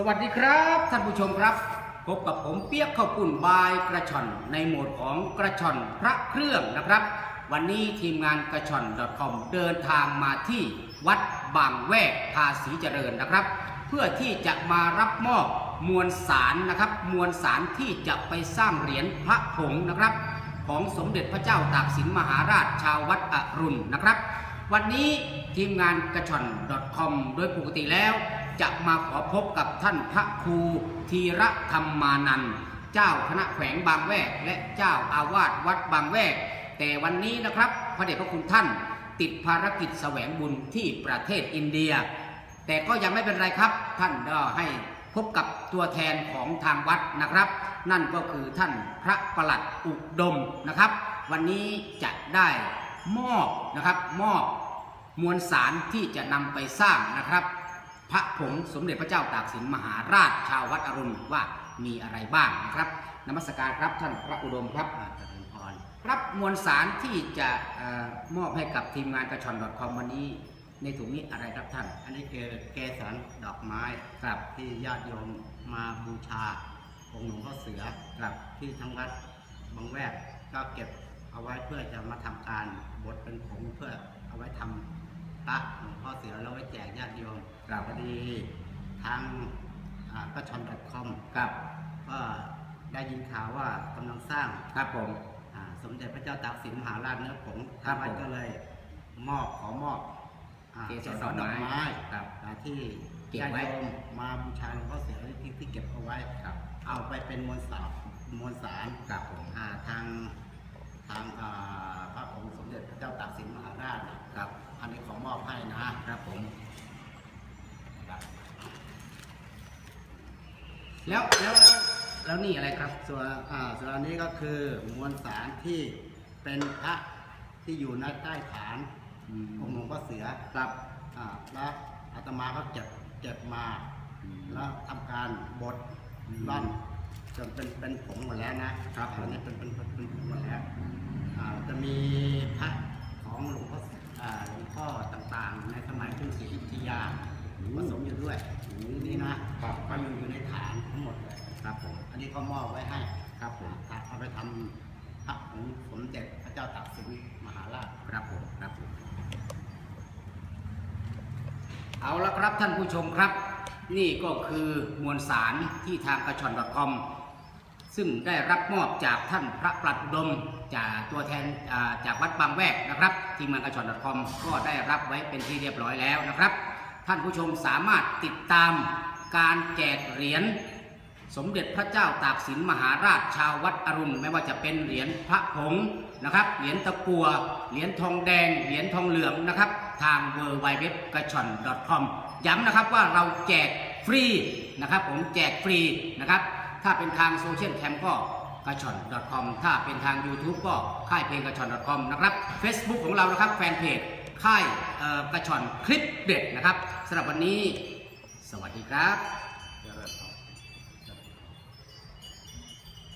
สวัสดีครับท่านผู้ชมครับ พบกับผมเปียกข้าวปุ้นบายกระชอนในโหมดของกระชอนพระเครื่องนะครับ วันนี้ทีมงานกระชอน .com เดินทางมาที่วัดบางแวกภาษีเจริญนะครับ เพื่อที่จะมารับมอบมวลสารนะครับ มวลสารที่จะไปสร้างเหรียญพระผงนะครับ ของสมเด็จพระเจ้าตากสินมหาราชชาววัดอรุณนะครับ วันนี้ทีมงานกระชอน .com โดยปกติแล้ว จะมาขอพบกับท่านพระครูธีระธรรมานันเจ้าคณะแขวงบางแวก และเจ้าอาวาสวัดบางแวก แต่วันนี้นะครับพระเดชพระคุณท่านติดภารกิจแสวงบุญที่ประเทศอินเดีย แต่ก็ยังไม่เป็นไรครับ ท่านก็ให้พบกับตัวแทนของทางวัดนะครับ นั่นก็คือท่านพระประหลัดอุดมนะครับ วันนี้จะได้มอบนะครับมอบมวลสารที่จะนำไปสร้างนะครับ พระผงสมเด็จพระเจ้าตากสินมหาราชชาววัดอรุณว่ามีอะไรบ้างนะครับนมัสการครับท่านพระอุดมครับอาเจริญพรรับมวลสารที่จะอมอบให้กับทีมงานกระชอน .com วันนี้ในถุงนี้อะไรครับท่าน อันนี้คือเกสรดอกไม้ครับที่ญาติโยมมาบูชาองค์หลวงพ่อเสือครับที่ทั้งวัดบางแวกก็เก็บเอาไว้เพื่อจะมาทำการบดเป็นผงเพื่อเอาไว้ทำ พระหลวงพ่อเสือแล้วไว้แจกญาติโยมครับพอดีทางก็ชอนดอทคอมครับก็ได้ยินข่าวว่ากำลังสร้างครับผมอ่าสมเด็จพระเจ้าตากสินมหาราชเนื้อผงครับทางวัดผมก็เลยมอบขอมอบอ่าเกสรดอกไม้ครับอ่าที่เก็บญาติไว้โยมมาบูชาหลวงพ่อเสือที่ที่เก็บเอาไว้ครับ เอาไปเป็นมวลสารมวลสารครับผมอ่าทางทางอ่าพระองค์สมเด็จพระเจ้าตากสินมหาราชนะครับอันนี้ขอมอบ ให้นะครับผมแล้วแล้วแล้วแล้วนี่อะไรครับ ส่วนอ่าส่วนอันนี้ก็คือมวลสารที่เป็นพระที่อยู่ในใต้ฐานอืมองค์หลวงพ่อเสือครับอ่าแล้วอาตมาก็เก็บเก็บมาอืมแล้วทำการบดอืมร่อนจนเป็นเป็นผงหมดแล้วนะครับผมอันนี้เป็นเป็นเป็นเป็นผงหมดแล้วอ่าจะมีพระของหลวงพ่ออ่าหลวงพ่อต่างๆ ในสมัยกรุงศรีอยุธยาผสมอยู่ด้วยนี่นะครับก็อยู่อยู่ในฐานทั้งหมดเลยครับผมอันนี้ก็มอบไว้ให้ครับผมเอาไปทำพระของสมเด็จพระเจ้าตากสินมหาราชครับผมครับผมเอาละครับท่านผู้ชมครับ นี่ก็คือมวลสารที่ทางกระชอน .com ซึ่งได้รับมอบจากท่านพระปลัดอุดมจากตัวแทนอ่าจากวัดบางแวกนะครับ ทีมงานกระชอน .com ก็ได้รับไว้เป็นที่เรียบร้อยแล้วนะครับ ท่านผู้ชมสามารถติดตามการแจกเหรียญสมเด็จพระเจ้าตากสินมหาราชชาววัดอรุณ ไม่ว่าจะเป็นเหรียญพระผงนะครับ เหรียญตะกัว เหรียญทองแดง เหรียญทองเหลืองนะครับ ทาง w w w กระชอน .com ย้ำนะครับว่าเราแจกฟรีนะครับ ผมแจกฟรีนะครับ ถ้าเป็นทางโซเชียลแคมก็กระชอน .com ถ้าเป็นทาง YouTube ก็ค่ายเพลงกระชอน .com นะครับ Facebook ของเรานะครับแฟนเพจ ค่ายกระชอนคลิปเด็ดนะครับสำหรับวันนี้ สวัสดีครับ